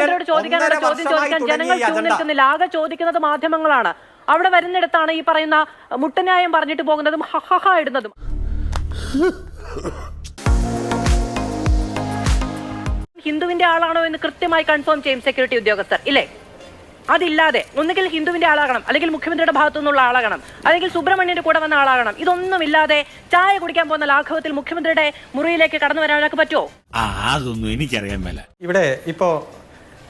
മുഖ്യമന്ത്രിയോട് ചോദിക്കാനുള്ള ചോദ്യം ചോദിക്കാൻ ജനങ്ങൾ ക്യൂ. നിൽക്കുന്നില്ല. ആകെ ചോദിക്കുന്നത് മാധ്യമങ്ങളാണ്. അവിടെ വരുന്നിടത്താണ് ഈ പറയുന്ന മുട്ടന്യായം പറഞ്ഞിട്ട് പോകുന്നതും ഹഹഹ ഇടുന്നതും. ഹിന്ദുവിന്റെ ആളാണോ എന്ന് കൃത്യമായി കൺഫേം ചെയ്യും സെക്യൂരിറ്റി ഉദ്യോഗസ്ഥർ. ഇല്ലേ? അതില്ലാതെ ഒന്നുകിൽ ഹിന്ദുവിന്റെ ആളാകണം അല്ലെങ്കിൽ മുഖ്യമന്ത്രിയുടെ ഭാഗത്തു നിന്നുള്ള ആളാകണം അല്ലെങ്കിൽ സുബ്രഹ്മണ്യന്റെ കൂടെ വന്ന ആളാകണം. ഇതൊന്നും ഇല്ലാതെ ചായ കുടിക്കാൻ പോകുന്ന ലാഘവത്തിൽ മുഖ്യമന്ത്രിയുടെ മുറിയിലേക്ക് കടന്നു വരാനൊക്കെ പറ്റുമോ? ആ അതൊന്നും എനിക്കറിയാൻ മേല. ഇവിടെ ഇപ്പോൾ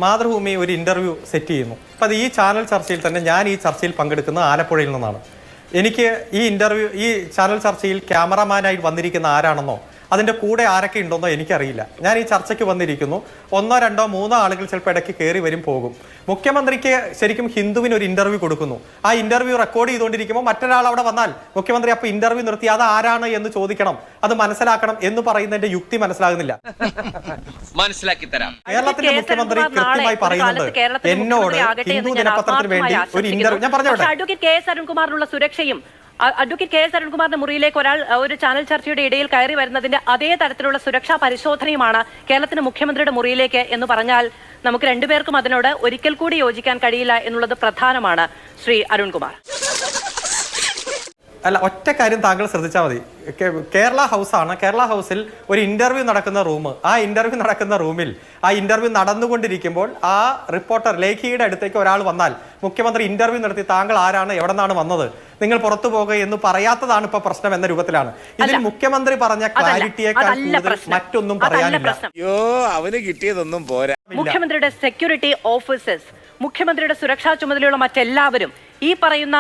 മാതൃഭൂമി ഒരു ഇന്റർവ്യൂ സെറ്റ് ചെയ്യുന്നു. അപ്പം അത് ഈ ചാനൽ ചർച്ചയിൽ തന്നെ ഞാൻ ഈ ചർച്ചയിൽ പങ്കെടുക്കുന്നത് ആലപ്പുഴയിൽ നിന്നാണ്. എനിക്ക് ഈ ഇന്റർവ്യൂ ഈ ചാനൽ ചർച്ചയിൽ ക്യാമറമാനായി വന്നിരിക്കുന്ന ആരാണെന്നോ അതിന്റെ കൂടെ ആരൊക്കെ ഉണ്ടെന്നോ എനിക്കറിയില്ല. ഞാൻ ഈ ചർച്ചയ്ക്ക് വന്നിരിക്കുന്നു. ഒന്നോ രണ്ടോ മൂന്നോ ആളുകൾ ചിലപ്പോൾ ഇടയ്ക്ക് കയറി വരും പോകും. മുഖ്യമന്ത്രിക്ക് ശരിക്കും ഹിന്ദുവിന് ഒരു ഇന്റർവ്യൂ കൊടുക്കുന്നു. ആ ഇന്റർവ്യൂ റെക്കോർഡ് ചെയ്തുകൊണ്ടിരിക്കുമ്പോൾ മറ്റൊരാൾ അവിടെ വന്നാൽ മുഖ്യമന്ത്രി അപ്പോൾ ഇന്റർവ്യൂ നിർത്തി. അത് ആരാണ് എന്ന് ചോദിക്കണം. അത് മനസ്സിലാക്കണം എന്ന് പറയുന്നതിന്റെ യുക്തി മനസ്സിലാകുന്നില്ല. മനസ്സിലാക്കി തരാം. കേരളത്തിന്റെ മുഖ്യമന്ത്രി കൃത്യമായി പറയുന്നത് പറയുന്നുണ്ട് എന്നോട് ഹിന്ദു ദിനപത്രത്തിന് വേണ്ടി ഒരു ഇന്റർവ്യൂ ഞാൻ പറഞ്ഞോട്ടെ? അഡ്വക്കേറ്റ് കെ എസ് അരുൺകുമാറിനുള്ള സുരക്ഷയും അഡ്വക്കേറ്റ് കെ എസ് അരുൺകുമാറിന്റെ മുറിയിലേക്ക് ഒരാൾ ഒരു ചാനൽ ചർച്ചയുടെ ഇടയിൽ കയറി വരുന്നതിന്റെ അതേ തരത്തിലുള്ള സുരക്ഷാ പരിശോധനയുമാണ് കേരളത്തിന്റെ മുഖ്യമന്ത്രിയുടെ മുറിയിലേക്ക് എന്ന് പറഞ്ഞാൽ നമുക്ക് രണ്ടുപേർക്കും അതിനോട് ഒരിക്കൽ കൂടി യോജിക്കാൻ കഴിയില്ല എന്നുള്ളത് പ്രധാനമാണ് ശ്രീ അരുൺകുമാർ. അല്ല ഒറ്റ കാര്യം താങ്കൾ ശ്രദ്ധിച്ചാൽ മതി. കേരള ഹൗസ് ആണ് കേരള ഹൗസിൽ ഒരു ഇന്റർവ്യൂ നടക്കുന്ന റൂം. ആ ഇന്റർവ്യൂ നടക്കുന്ന റൂമിൽ ആ ഇന്റർവ്യൂ നടന്നുകൊണ്ടിരിക്കുമ്പോൾ ആ റിപ്പോർട്ടർ ലേഖിയുടെ അടുത്തേക്ക് ഒരാൾ വന്നാൽ മുഖ്യമന്ത്രി ഇന്റർവ്യൂ നടത്തി താങ്കൾ ആരാണ് എവിടെ നിന്നാണ് വന്നത് നിങ്ങൾ പുറത്തു പോകുക എന്ന് പറയാത്തതാണ് ഇപ്പൊ പ്രശ്നം എന്ന രൂപത്തിലാണ്. ഇതിൽ മുഖ്യമന്ത്രി പറഞ്ഞ. ക്ലാരിറ്റിയേക്കാൾ. മറ്റൊന്നും പറയാനില്ല. അയ്യോ അവന് കിട്ടിയതൊന്നും പോരാ. മുഖ്യമന്ത്രിയുടെ സെക്യൂരിറ്റി ഓഫീസേഴ്സ് മുഖ്യമന്ത്രിയുടെ സുരക്ഷാ ചുമതലയുള്ള മറ്റെല്ലാവരും ഈ പറയുന്ന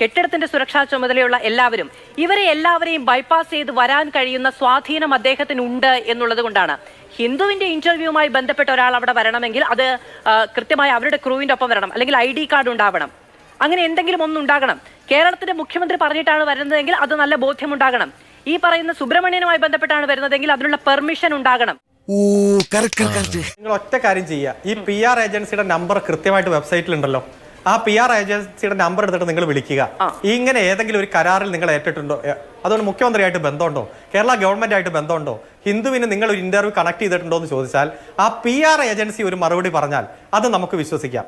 കെട്ടിടത്തിന്റെ സുരക്ഷാ ചുമതലയുള്ള എല്ലാവരും ഇവരെ എല്ലാവരെയും ബൈപ്പാസ് ചെയ്ത് വരാൻ കഴിയുന്ന സ്വാധീനം അദ്ദേഹത്തിനുണ്ട് എന്നുള്ളത് കൊണ്ടാണ്. ഹിന്ദുവിന്റെ ഇന്റർവ്യൂവുമായി ബന്ധപ്പെട്ട ഒരാൾ അവിടെ വരണമെങ്കിൽ അത് കൃത്യമായി അവരുടെ ക്രൂവിന്റെ ഒപ്പം വരണം. അല്ലെങ്കിൽ ഐ ഡി കാർഡ് ഉണ്ടാവണം. അങ്ങനെ എന്തെങ്കിലും ഒന്നുണ്ടാകണം കേരളത്തിന്റെ മുഖ്യമന്ത്രി പറഞ്ഞിട്ടാണ് വരുന്നതെങ്കിൽ അത് നല്ല ബോധ്യമുണ്ടാകണം. ഈ പറയുന്ന സുബ്രഹ്മണ്യനുമായി ബന്ധപ്പെട്ടാണ് വരുന്നതെങ്കിൽ അതിനുള്ള പെർമിഷൻ ഉണ്ടാകണം. Oh correct correct. നിങ്ങൾ ഒറ്റ കാര്യം ചെയ്യുക. ഈ പി ആർ ഏജൻസിയുടെ നമ്പർ കൃത്യമായിട്ട് വെബ്സൈറ്റിൽ ഉണ്ടല്ലോ ആ പി ആർ ഏജൻസിയുടെ നമ്പർ എടുത്തിട്ട് നിങ്ങൾ വിളിക്കുക. ഇങ്ങനെ ഏതെങ്കിലും ഒരു കരാറിൽ നിങ്ങൾ ഏറ്റിട്ടുണ്ടോ? അതുകൊണ്ട് മുഖ്യമന്ത്രിയായിട്ട് ബന്ധമുണ്ടോ? കേരള ഗവൺമെന്റ് ആയിട്ട് ബന്ധമുണ്ടോ? ഹിന്ദുവിന് നിങ്ങൾ ഒരു ഇന്റർവ്യൂ കണക്ട് ചെയ്തിട്ടുണ്ടോ എന്ന് ചോദിച്ചാൽ ആ പി ആർ ഏജൻസി ഒരു മറുപടി പറഞ്ഞാൽ അത് നമുക്ക് വിശ്വസിക്കാം.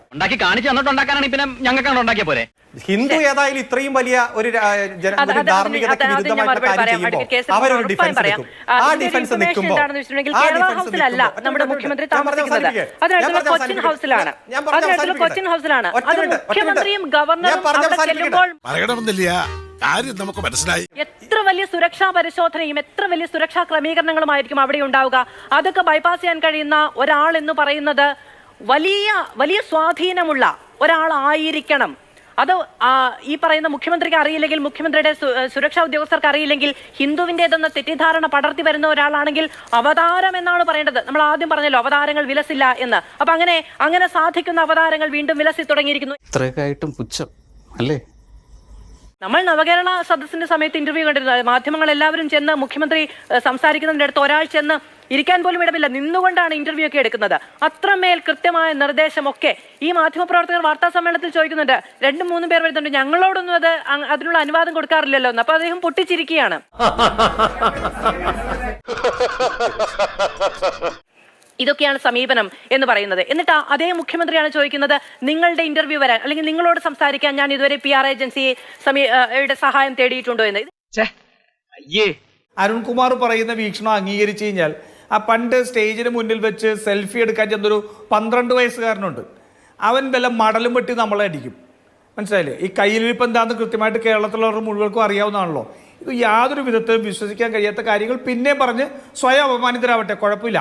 ഹിന്ദു ഏതായാലും ഇത്രയും വലിയ ഒരു ധാർമ്മികതയ്ക്ക് വിരുദ്ധമായിട്ടുള്ള കാര്യം ചെയ്യുമ്പോൾ അവരൊരു ഡിഫൻസ് പറയാം. ആ, ഡിഫൻസ് നിൽക്കുമ്പോൾ നമ്മുടെ മുഖ്യമന്ത്രി താമസിക്കുന്നത്. അതിനടുത്തുള്ള കൊച്ചിൻ ഹൗസിലാണ്. അതിനടുത്തുള്ള. കൊച്ചിൻ. അത്. മുഖ്യമന്ത്രിയും ഗവർണറും അവിടെ ചെല്ലുമ്പോൾ കാര്യം നമുക്ക് മനസ്സിലായി എത്ര വലിയ സുരക്ഷാ പരിശോധനയും എത്ര വലിയ സുരക്ഷാ ക്രമീകരണങ്ങളുമായിരിക്കും അവിടെ ഉണ്ടാവുക അതൊക്കെ ബൈപ്പാസ് ചെയ്യാൻ കഴിയുന്ന ഒരാൾ എന്ന് പറയുന്നത് വലിയ വലിയ സ്വാധീനമുള്ള ഒരാളായിരിക്കണം അത് ഈ പറയുന്ന മുഖ്യമന്ത്രിക്ക് അറിയില്ലെങ്കിൽ മുഖ്യമന്ത്രിയുടെ സുരക്ഷാ ഉദ്യോഗസ്ഥർക്ക് അറിയില്ലെങ്കിൽ ഹിന്ദുവിന്റെതെന്ന തെറ്റിദ്ധാരണ പടർത്തി വരുന്ന ഒരാളാണെങ്കിൽ അവതാരം എന്നാണ് പറയേണ്ടത്. നമ്മൾ ആദ്യം പറഞ്ഞല്ലോ അവതാരങ്ങൾ വിലസില്ല എന്ന്. അപ്പൊ അങ്ങനെ അങ്ങനെ സാധിക്കുന്ന അവതാരങ്ങൾ വീണ്ടും വിലസി തുടങ്ങിയിരിക്കുന്നു. ഇത്രയൊക്കെ പുച്ഛം അല്ലേ? നമ്മൾ നവകേരള സദസ്സിന്റെ സമയത്ത് ഇന്റർവ്യൂ കണ്ടിരുന്നു. മാധ്യമങ്ങൾ എല്ലാവരും ചെന്ന് മുഖ്യമന്ത്രി സംസാരിക്കുന്നതിന്റെ അടുത്ത് ഒരാൾ ചെന്ന് ഇരിക്കാൻ പോലും ഇടമില്ല. നിന്നുകൊണ്ടാണ് ഇന്റർവ്യൂ ഒക്കെ എടുക്കുന്നത്. അത്രമേൽ കൃത്യമായ നിർദ്ദേശമൊക്കെ ഈ മാധ്യമപ്രവർത്തകർ വാർത്താ സമ്മേളനത്തിൽ ചോദിക്കുന്നുണ്ട്. രണ്ടും മൂന്നും പേർ വരുന്നുണ്ട്. ഞങ്ങളോടൊന്നും അത് അതിനുള്ള അനുവാദം കൊടുക്കാറില്ലല്ലോ. എന്ന് അപ്പൊ അദ്ദേഹം പൊട്ടിച്ചിരിക്കുകയാണ്. ഇതൊക്കെയാണ് സമീപനം എന്ന് പറയുന്നത്. എന്നിട്ട് ആ അതേ മുഖ്യമന്ത്രിയാണ് ചോദിക്കുന്നത് നിങ്ങളുടെ ഇന്റർവ്യൂ വരാൻ അല്ലെങ്കിൽ നിങ്ങളോട് സംസാരിക്കാൻ ഞാൻ ഇതുവരെ പി ആർ ഏജൻസിയെ യുടെ സഹായം തേടിയിട്ടുണ്ടോ എന്ന്. അയ്യേ. അരുൺകുമാർ പറയുന്ന വീക്ഷണം അംഗീകരിച്ചു കഴിഞ്ഞാൽ ആ പണ്ട് സ്റ്റേജിന് മുന്നിൽ വെച്ച് സെൽഫി എടുക്കാൻ ചെന്നൊരു പന്ത്രണ്ട് വയസ്സുകാരനുണ്ട്. അവൻ വല്ല മടലും വെട്ടി നമ്മളെ അടിക്കും. മനസ്സിലായില്ലേ? ഈ കയ്യിലിരിപ്പ് എന്താണെന്ന് കൃത്യമായിട്ട് കേരളത്തിലുള്ളവർ മുഴുവൻക്കും അറിയാവുന്നതാണല്ലോ. ഇത് യാതൊരു വിധത്തിലും വിശ്വസിക്കാൻ കഴിയാത്ത കാര്യങ്ങൾ പിന്നെ പറഞ്ഞ് സ്വയം അപമാനിതരാവട്ടെ കുഴപ്പമില്ല.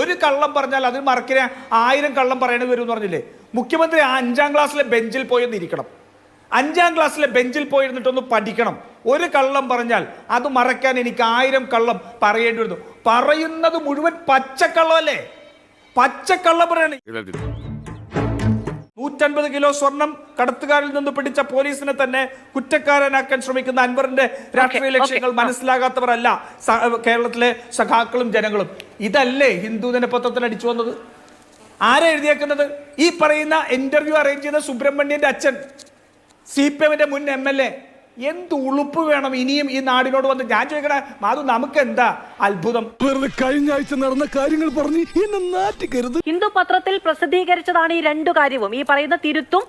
ഒരു കള്ളം പറഞ്ഞാൽ അതിന് മറക്കിനെ ആയിരം കള്ളം പറയേണ്ടി വരും എന്ന് പറഞ്ഞില്ലേ? മുഖ്യമന്ത്രി ആ അഞ്ചാം ക്ലാസ്സിലെ ബെഞ്ചിൽ പോയി അഞ്ചാം ക്ലാസ്സിലെ ബെഞ്ചിൽ പോയിരുന്നിട്ടൊന്ന് പഠിക്കണം. ഒരു കള്ളം പറഞ്ഞാൽ അത് മറയ്ക്കാൻ എനിക്ക് ആയിരം കള്ളം പറയേണ്ടി വരുന്നു. പറയുന്നത് മുഴുവൻ പച്ചക്കള്ളമല്ലേ? പച്ചക്കള്ളം പറയണേ. നൂറ്റൻപത് കിലോ സ്വർണം കടത്തുകാരിൽ നിന്ന് പിടിച്ച പോലീസിനെ തന്നെ കുറ്റക്കാരനാക്കാൻ ശ്രമിക്കുന്ന അൻവറിന്റെ രാഷ്ട്രീയ ലക്ഷ്യങ്ങൾ മനസ്സിലാകാത്തവരല്ല കേരളത്തിലെ സഖാക്കളും ജനങ്ങളും. ഇതല്ലേ ഹിന്ദു ദിനപത്രത്തിൽ അടിച്ചു വന്നത്? ആരാ എഴുതിയേക്കുന്നത്? ഈ പറയുന്ന ഇന്റർവ്യൂ അറേഞ്ച് ചെയ്ത സുബ്രഹ്മണ്യന്റെ അച്ഛൻ. സി പി എമ്മിന്റെ മുൻ എം എൽ എ എന്ത് ഉളുപ്പ് വേണം ഇനിയും ഈ നാടിനോട് വന്ന് ഞാൻ ചോദിക്കണേ? മാധു നമുക്ക് എന്താ അത്ഭുതം. വെറുതെ കഴിഞ്ഞ ആഴ്ച നടന്ന കാര്യങ്ങൾ പറഞ്ഞ് എന്നെ നാറ്റിക്കരുത്. ഹിന്ദു പത്രത്തിൽ പ്രസിദ്ധീകരിച്ചതാണ് ഈ രണ്ടു കാര്യവും. ഈ പറയുന്ന തിരുത്തും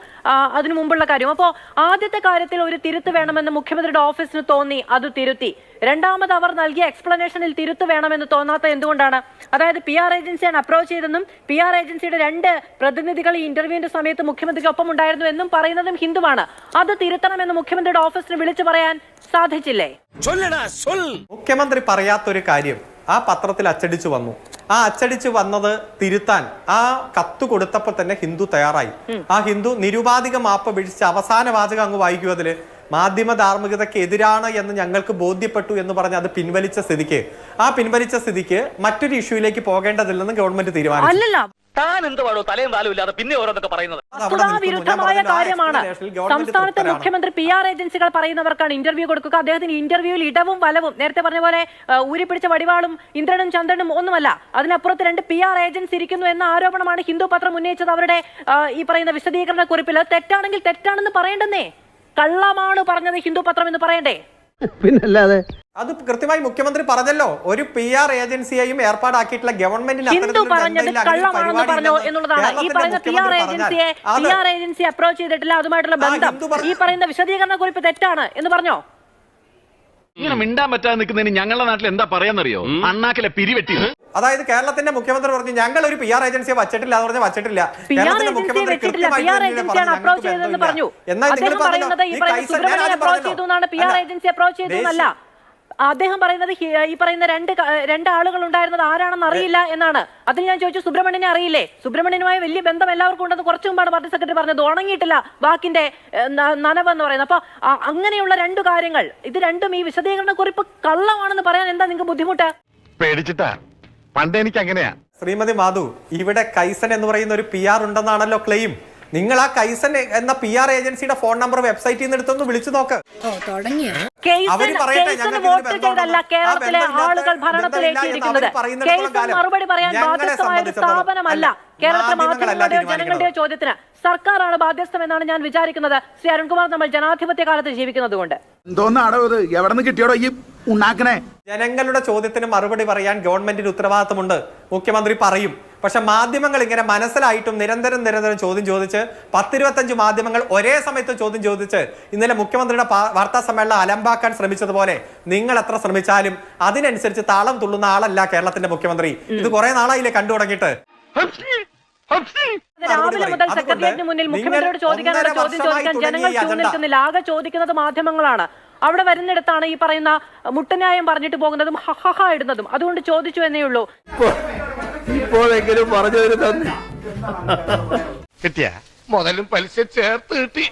അതിനു മുമ്പുള്ള കാര്യവും. അപ്പോ ആദ്യത്തെ കാര്യത്തിൽ ഒരു തിരുത്ത് വേണമെന്ന് മുഖ്യമന്ത്രിയുടെ ഓഫീസിന് തോന്നി അത് തിരുത്തി. രണ്ടാമത് അവർ നൽകിയ എക്സ്പ്ലനേഷനിൽ തിരുത്ത് വേണമെന്ന് തോന്നാത്ത എന്തുകൊണ്ടാണ്? അതായത് പി ആർ ഏജൻസിയാണ് അപ്രോച്ച് ചെയ്തെന്നും പി ആർ ഏജൻസിയുടെ രണ്ട് പ്രതിനിധികൾ ഈ ഇന്റർവ്യൂവിന്റെ സമയത്ത് മുഖ്യമന്ത്രിക്ക് ഒപ്പം ഉണ്ടായിരുന്നു എന്നും പറയുന്നതും ഹിന്ദുവാണ്. അത് തിരുത്തണമെന്ന് മുഖ്യമന്ത്രിയുടെ ഓഫീസിന് വിളിച്ചു പറയാൻ സാധിച്ചില്ലേ? മുഖ്യമന്ത്രി പറയാത്തൊരു കാര്യം ആ പത്രത്തിൽ അച്ചടിച്ചു വന്നു. ആ അച്ചടിച്ചു വന്നത് തിരുത്താൻ ആ കത്ത് കൊടുത്തപ്പോൾ തന്നെ ഹിന്ദു തയ്യാറായി. ആ ഹിന്ദു നിരുപാധിക മാപ്പ് വിളിച്ച് അവസാന വാചകം അങ്ങ് വായിക്കൂ അതിൽ. മാധ്യമ ധാർമ്മികതയ്ക്ക് എതിരാണ് എന്ന് ഞങ്ങൾക്ക് ബോധ്യപ്പെട്ടു എന്ന് പറഞ്ഞ് അത് പിൻവലിച്ച സ്ഥിതിക്ക്. ആ പിൻവലിച്ച സ്ഥിതിക്ക് മറ്റൊരു ഇഷ്യൂയിലേക്ക് പോകേണ്ടതില്ലെന്ന് ഗവൺമെന്റ് തീരുമാനിച്ചു. താൻ തലയും താലും ഇല്ലാതെ പിന്നെ ഓരോന്നൊക്കെ പറയുന്നത്. ആ കാര്യമാണ്. സംസ്ഥാനത്തെ മുഖ്യമന്ത്രി പി ആർ ഏജൻസികൾ പറയുന്നവർക്കാണ് ഇന്റർവ്യൂ കൊടുക്കുക. അദ്ദേഹത്തിന് ഇന്റർവ്യൂവിൽ ഇടവും വലവും നേരത്തെ പറഞ്ഞ പോലെ ഊരിപ്പിടിച്ച വടിവാളും ഇന്ദ്രനും ചന്ദ്രനും ഒന്നുമല്ല. അതിനപ്പുറത്ത് രണ്ട് പി ആർ ഏജൻസി ഇരിക്കുന്നു എന്ന ആരോപണമാണ് ഹിന്ദു പത്രം ഉന്നയിച്ചത്. അവരുടെ ഈ പറയുന്ന വിശദീകരണ കുറിപ്പിൽ തെറ്റാണെങ്കിൽ തെറ്റാണെന്ന് പറയേണ്ടെന്നേ. കള്ളമാണ് പറഞ്ഞത് ഹിന്ദു പത്രം എന്ന് പറയണ്ടേ? പിന്നല്ലാതെ അത് കൃത്യമായി മുഖ്യമന്ത്രി പറഞ്ഞല്ലോ. ഒരു പി ആർ ഏജൻസിയെയും ഏർപ്പാടാക്കിയിട്ടുള്ള ഗവൺമെന്റിന് ഹിന്ദു പറഞ്ഞത് കള്ളമാണെന്ന് പരിപാടി എന്നുള്ളതാണ്. ഈ പറയുന്ന പി ആർ ഏജൻസിയെ പി ആർ ഏജൻസി അപ്രോച്ച് ചെയ്തിട്ടില്ല. അതുമായിട്ടുള്ള ബന്ധം. ഈ പറയുന്ന വിശദീകരണ കുറിപ്പ് തെറ്റാണ് എന്ന് പറഞ്ഞോ? ഇങ്ങനെ മിണ്ടാൻ പറ്റാതെ നിൽക്കുന്നതിന് ഞങ്ങളുടെ നാട്ടിൽ എന്താ പറയാന്നറിയോ? അണ്ണാക്കിലെ പിരിവെട്ടി. അതായത് കേരളത്തിന്റെ മുഖ്യമന്ത്രി പറഞ്ഞു ഞങ്ങൾ ഒരു പി ആർ ഏജൻസിയെ വച്ചിട്ടില്ല എന്ന് പറഞ്ഞാൽ വച്ചിട്ടില്ല. കേരളത്തിന്റെ ഏജൻസിയെ മുഖ്യമന്ത്രി കൃത്യമായി എന്നാൽ നിങ്ങൾ അദ്ദേഹം പറയുന്നത് ഈ പറയുന്ന രണ്ട് രണ്ട് ആളുകൾ ഉണ്ടായിരുന്നത് ആരാണെന്ന് അറിയില്ല എന്നാണ്. അതിൽ ഞാൻ ചോദിച്ചു സുബ്രഹ്മണ്യനെ അറിയില്ലേ? സുബ്രഹ്മണ്യനുമായി വലിയ ബന്ധം എല്ലാവർക്കും ഉണ്ടെന്ന് കുറച്ചു മുമ്പാണ് പാർട്ടി സെക്രട്ടറി പറഞ്ഞത്. ഉണങ്ങിയിട്ടില്ല വാക്കിന്റെ നനവെന്ന് നനവ് എന്ന് പറയുന്നത്. അപ്പൊ അങ്ങനെയുള്ള രണ്ട് കാര്യങ്ങൾ ഇത് രണ്ടും ഈ വിശദീകരണ കുറിപ്പ് കള്ളമാണെന്ന് പറയാൻ എന്താ നിങ്ങൾക്ക് ബുദ്ധിമുട്ട്? പേടിച്ചിട്ടാ. പണ്ട് എനിക്ക് അങ്ങനെയാ ശ്രീമതി മാധു ഇവിടെ കൈസൻ എന്ന് പറയുന്ന ഒരു പി ആർ ഉണ്ടെന്നാണല്ലോ ക്ലെയിം നിങ്ങൾ ആ കൈസൻ എന്ന പി ആർ ഏജൻസിയുടെ ഫോൺ നമ്പർ വെബ്സൈറ്റിൽ നിന്ന് എടുത്തൊന്ന് വിളിച്ചു നോക്ക്. അവർ പറയട്ടെ, മറുപടി പറയാൻ ബാധ്യസ്ഥമായ ഒരു സ്ഥാപനമല്ല. കേരളത്തിലെ മാധ്യമങ്ങളുടെയോ ജനങ്ങളുടെയോ ചോദ്യത്തിന് സർക്കാരാണ് ബാധ്യസ്ഥമെന്നാണ് ഞാൻ വിചാരിക്കുന്നത്. ശ്രീ അരുൺകുമാർ നമ്മൾ ജനാധിപത്യ കാലത്ത് ജീവിക്കുന്നത് കൊണ്ട് എന്തോന്നാടോ ഇത് കിട്ടിയോടോ ഈ ഉണ്ടാക്കണേ ജനങ്ങളുടെ ചോദ്യത്തിന് മറുപടി പറയാൻ ഗവൺമെന്റിന് ഉത്തരവാദിത്തമുണ്ട്. മുഖ്യമന്ത്രി പറയും പക്ഷെ മാധ്യമങ്ങൾ ഇങ്ങനെ മനസ്സിലായിട്ടും നിരന്തരം നിരന്തരം ചോദ്യം ചോദിച്ച് പത്തിരുപത്തഞ്ച് മാധ്യമങ്ങൾ ഒരേ സമയത്ത് ചോദ്യം ചോദിച്ച് ഇന്നലെ മുഖ്യമന്ത്രിയുടെ വാർത്താ സമ്മേളനം അലമ്പാക്കാൻ ശ്രമിച്ചതുപോലെ നിങ്ങൾ എത്ര ശ്രമിച്ചാലും അതിനനുസരിച്ച് താളം തുള്ളുന്ന ആളല്ല കേരളത്തിന്റെ മുഖ്യമന്ത്രി. ഇത് കുറെ നാളായില്ലേ കണ്ടു തുടങ്ങിയിട്ട്. രാവിലെ മുതൽ സെക്രട്ടേറിയറ്റിന് മുന്നിൽ മുഖ്യമന്ത്രിയോട് ചോദിക്കാനുള്ള ചോദ്യം ചോദിക്കാൻ ജനങ്ങൾ ക്യൂ. നിൽക്കുന്നില്ല. ആകെ ചോദിക്കുന്നത് മാധ്യമങ്ങളാണ്. അവിടെ വരുന്നിടത്താണ് ഈ പറയുന്ന മുട്ടന്യായം പറഞ്ഞിട്ട് പോകുന്നതും ഹഹഹ ഇടുന്നതും. അതുകൊണ്ട് ചോദിച്ചു എന്നേ ഉള്ളൂ. ഇപ്പോഴെങ്കിലും പറഞ്ഞതിന് തന്നെ കിട്ടിയ? മുതലും പലിശ ചേർത്ത് കിട്ടി.